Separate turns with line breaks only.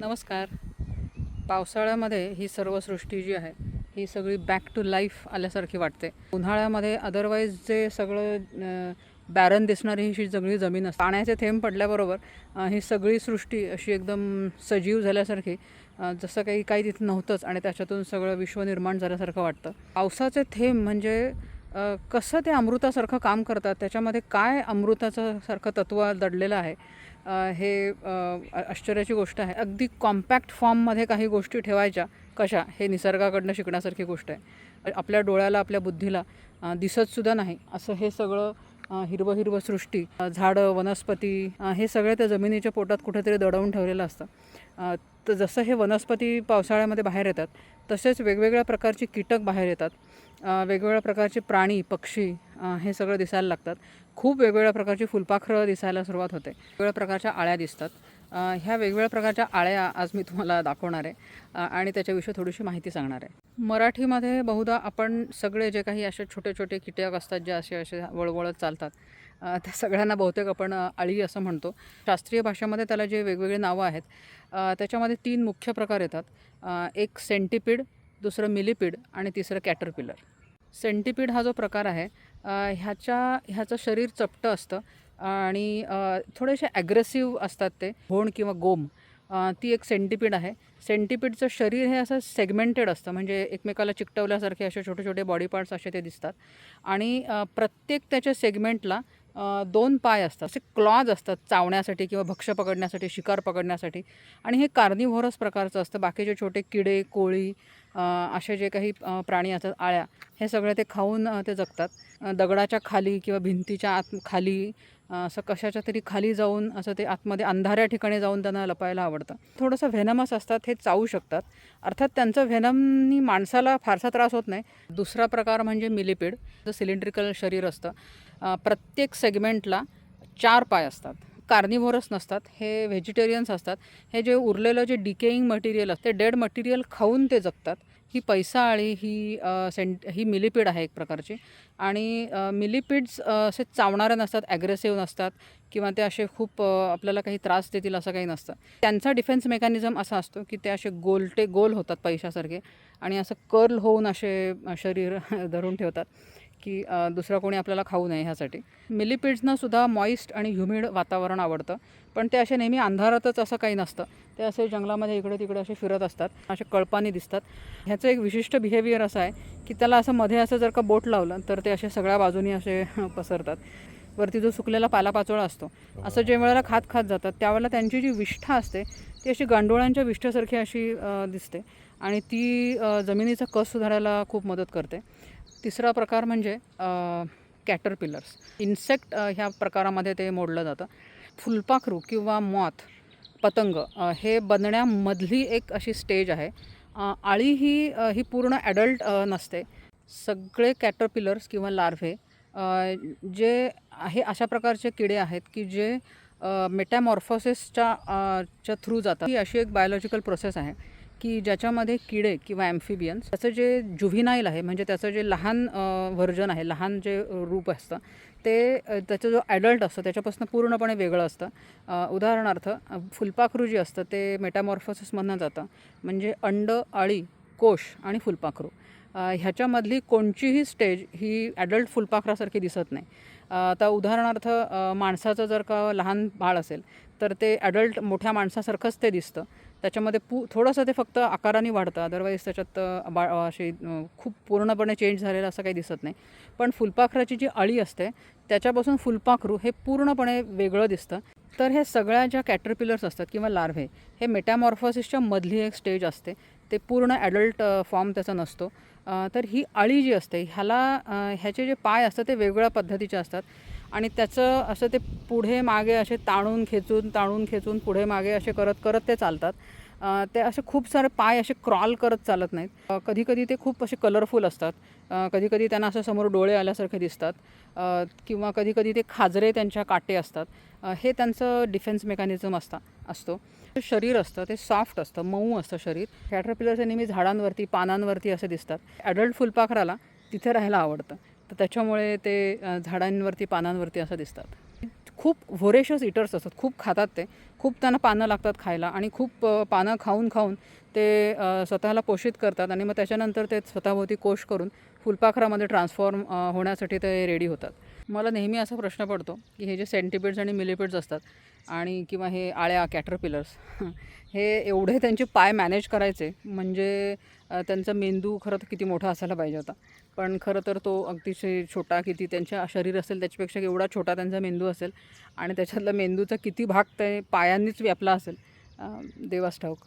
नमस्कार. पावसाळ्यामध्ये ही सर्व सृष्टी जी आहे ही सगळी बॅक टू लाईफ आल्यासारखी वाटते. उन्हाळ्यामध्ये अदरवाईज जे सगळं बॅरन दिसणारी ही सगळी जमीन असते पाण्याचे थेंब पडल्याबरोबर ही सगळी सृष्टी अशी एकदम सजीव झाल्यासारखी जसं काही काही तिथं नव्हतंच आणि त्याच्यातून सगळं विश्व निर्माण झाल्यासारखं वाटतं. पावसाचे थेंब म्हणजे कसं ते अमृतासारखं काम करतात? त्याच्यामध्ये काय अमृताचं सारखं तत्व दडलेलं आहे? हे आश्चर्याची गोष्ट आहे. अगदी कॉम्पॅक्ट फॉर्ममध्ये काही गोष्टी ठेवायच्या कशा? हे निसर्गाकडनं शिकण्यासारखी गोष्ट आहे. आपल्या डोळ्याला आपल्या बुद्धीला दिसतसुद्धा नाही. असं हे सगळं हिरवं हिरवं सृष्टी झाडं वनस्पती हे सगळे त्या जमिनीच्या पोटात कुठेतरी दडवून ठेवलेलं असतं. तर जसं हे वनस्पती पावसाळ्यामध्ये बाहेर येतात तसेच वेगवेगळ्या प्रकारची कीटक बाहेर येतात. वेगवेगळ्या प्रकारचे प्राणी पक्षी हे सगळं दिसायला लागतात. खूप वेगवेगळ्या प्रकारची फुलपाखरं दिसायला सुरुवात होते. वेगवेगळ्या प्रकारच्या आळ्या दिसतात. ह्या वेगवेगळ्या प्रकारच्या आळ्या आज मी तुम्हाला दाखवणार आहे. आणि त्याच्याविषयी थोडीशी माहिती सांगणार आहे. मराठीमध्ये बहुधा आपण सगळे जे काही असे छोटे छोटे कीटक असतात जे असे असे वळवळत चालतात त्या सगळ्यांना बहुतेक आपण अळी आळी असं म्हणतो. शास्त्रीय भाषेमध्ये त्याला जे वेगवेगळे नावं आहेत त्याच्यामध्ये तीन मुख्य प्रकार येतात. एक सेंटिपीड दुसरं मिलिपीड आणि तिसरं कॅटरपिलर. सेंटिपीड हा जो प्रकार आहे ह्याच्या ह्याचं शरीर चपटं असतं आणि थोडेसे ॲग्रेसिव्ह असतात ते होण किंवा गोम. ती एक सेंटिपीड आहे. सेंटिपीडचं शरीर हे असं सेगमेंटेड असतं म्हणजे एकमेकाला चिकटवल्यासारखे असे छोटे छोटे बॉडी पार्ट्स असे ते दिसतात. आणि प्रत्येक त्याच्या सेगमेंटला दोन पाय असतात. असे क्लॉज असतात चावण्यासाठी किंवा भक्ष्य पकडण्यासाठी शिकार पकडण्यासाठी. आणि हे कार्निव्होरस प्रकारचं असतं. बाकीचे छोटे किडे कोळी असे जे काही प्राणी असतात आळ्या हे सगळे ते खाऊन ते जगतात. दगडाच्या खाली किंवा भिंतीच्या आत खाली असं कशाच्या तरी खाली जाऊन असं ते आतमध्ये अंधाऱ्या ठिकाणी जाऊन त्यांना लपायला आवडतं. थोडंसं व्हेनमस असतात हे चावू शकतात. अर्थात त्यांचं व्हेनमनी माणसाला फारसा त्रास होत नाही. दुसरा प्रकार म्हणजे मिलिपीड जो सिलेंड्रिकल शरीर असतं. प्रत्येक सेगमेंटला चार पाय असतात. कार्निव्होरस नसतात हे व्हेजिटेरियन्स असतात. हे जे उरलेलं जे डिकेईंग मटेरियल असते डेड मटेरियल खाऊन ते जगतात. ही पैसा आळी ही सेंट ही मिलिपीड आहे एक प्रकारची. आणि मिलिपीड्स असे चावणारे नसतात ॲग्रेसिव्ह नसतात किंवा ते असे खूप आपल्याला काही त्रास देतील असं काही नसतं. त्यांचा डिफेन्स मेकॅनिझम असा असतो की ते असे गोलटे गोल होतात पैशासारखे आणि असं कर्ल होऊन असे शरीर धरून ठेवतात. की दुसरा कोणी आपल्याला खाऊ नये ह्यासाठी. मिलिपिड्सनासुद्धा मॉइस्ट आणि ह्युमिड वातावरण आवडतं. पण ते असे नेहमी अंधारातच असं काही नसतं. ते असे जंगलामध्ये इकडे तिकडे असे फिरत असतात. असे कळपानी दिसतात. ह्याचं एक विशिष्ट बिहेवियर असं आहे की त्याला असं मध्ये असं जर का बोट लावलं तर ते असे सगळ्या बाजूनी असे पसरतात. वरती जो सुकलेला पालापाचोळा असतो असं जे वेळेला खात खात जातात त्यावेळेला त्यांची जी विष्ठा असते ती अशी गांडोळ्यांच्या विष्ठेसारखी अशी दिसते. आणि ती जमिनीचा कस सुधारायला खूप मदत करते. तिसरा प्रकार म्हणजे कॅटरपिलर्स इन्सेक्ट ह्या प्रकारामध्ये ते मोडलं जातं. फुलपाखरू किंवा मॉथ पतंग हे बनण्यामधली एक अशी स्टेज आहे. आळी ही ही पूर्ण ॲडल्ट नसते. सगळे कॅटरपिलर्स किंवा लार्व्हे जे हे अशा प्रकारचे किडे आहेत की जे मेटॅमॉर्फोसिसच्या च्या थ्रू जातात. ही अशी एक बायोलॉजिकल प्रोसेस आहे. की ज्याच्यामध्ये किडे किंवा ॲम्फिबियन्स त्याचं जे जुव्हिनाईल आहे म्हणजे त्याचं जे लहान व्हर्जन आहे लहान जे रूप असतं ते त्याचं जो ॲडल्ट असतं त्याच्यापासून पूर्णपणे वेगळं असतं. उदाहरणार्थ फुलपाखरू जे असतं ते मेटामॉर्फोसिसमधनं जातं. म्हणजे अंड अळी कोश आणि फुलपाखरू. ह्याच्यामधली कोणचीही स्टेज ही ॲडल्ट फुलपाखरासारखी दिसत नाही. आता उदाहरणार्थ माणसाचं जर का लहान बाळ असेल तर ते ॲडल्ट मोठ्या माणसासारखंच ते दिसतं. त्याच्यामध्ये पू थोडंसं ते फक्त आकाराने वाढतं. अदरवाईज त्याच्यात बा अशी खूप पूर्णपणे चेंज झालेलं असं काही दिसत नाही. पण फुलपाखराची जी अळी असते त्याच्यापासून फुलपाखरू हे पूर्णपणे वेगळं दिसतं. तर हे सगळ्या ज्या कॅटरपिलर्स असतात किंवा लार्व्हे हे मेटॅमॉर्फोसिसच्या मधली एक स्टेज असते. ते पूर्ण ॲडल्ट फॉर्म त्याचा नसतो. तर ही अळी जी असते ह्याला ह्याचे जे पाय असतात ते वेगवेगळ्या पद्धतीचे असतात. आणि त्याचं असं ते पुढे मागे असे ताणून खेचून ताणून खेचून पुढे मागे असे करत करत ते चालतात. ते असे खूप सारे पाय असे क्रॉल करत चालत नाहीत. कधी कधी ते खूप असे कलरफुल असतात. कधी कधी त्यांना असं समोर डोळे आल्यासारखे दिसतात. किंवा कधी कधी ते खाजरे त्यांच्या काटे असतात. हे त्यांचं डिफेन्स मेकॅनिझम असता असतो. शरीर असतं ते सॉफ्ट असतं मऊ असतं शरीर. कॅटरपिलरचे नेहमी झाडांवरती पानांवरती असे दिसतात. ॲडल्ट फुलपाखराला तिथे राहायला आवडतं. तर त्याच्यामुळे ते झाडांवरती पानांवरती असं दिसतात. खूप व्होरेशस इटर्स असतात. खूप खातात ते. खूप त्यांना पानं लागतात खायला आणि खूप पानं खाऊन खाऊन ते स्वतःला पोषित करतात आणि मग त्याच्यानंतर ते स्वतःभोवती कोश करून फुलपाखरामध्ये ट्रान्सफॉर्म होण्यासाठी ते रेडी होतात. मला नेहमी असा प्रश्न पडतो की हे जे सेंटिपिड्स आणि मिलिपिड्स असतात आणि किंवा हे आळ्या कॅटरपिलर्स हे एवढे त्यांचे पाय मॅनेज करायचे म्हणजे त्यांचा मेंदू खरं तर किती मोठा असायला पाहिजे होता. पण खरं तर तो अगदीशय छोटा किती त्यांच्या शरीर असेल त्याच्यापेक्षा एवढा छोटा त्यांचा मेंदू असेल आणि त्याच्यातला मेंदूचा किती भाग ते पायांनीच व्यापला असेल. देवास ठाऊक.